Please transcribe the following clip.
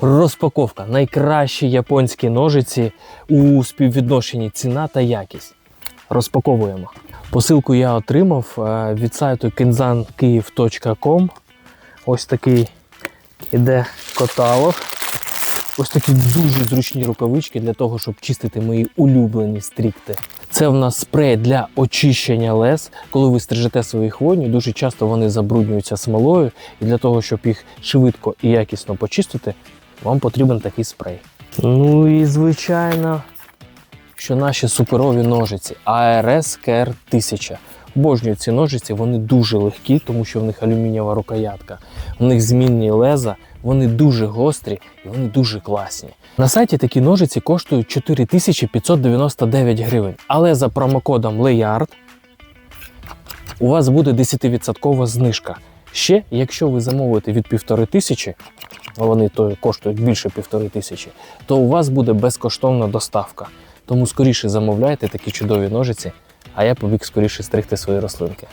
Розпаковка. Найкращі японські ножиці у співвідношенні ціна та якість. Розпаковуємо. Посилку я отримав е, від сайту kenzankiv.com. Ось такий іде каталог. Ось такі дуже зручні рукавички для того, щоб чистити мої улюблені стрікти. Це в нас спрей для очищення лез. Коли ви стрижете свої хвойні, дуже часто вони забруднюються смолою, і для того, щоб їх швидко і якісно почистити, вам потрібен такий спрей. Ну і звичайно, що наші суперові ножиці ARS KR 1000. Обожнюю ці ножиці, вони дуже легкі, тому що в них алюмінієва рукоятка. В них змінні леза, вони дуже гострі і вони дуже класні. На сайті такі ножиці коштують 4599 гривень, але за промокодом LEYARD у вас буде 10% знижка. Ще, якщо ви замовите від 1500, а вони то коштують більше 1500, то у вас буде безкоштовна доставка. Тому скоріше замовляйте такі чудові ножиці, а я побіг скоріше стригти свої рослинки.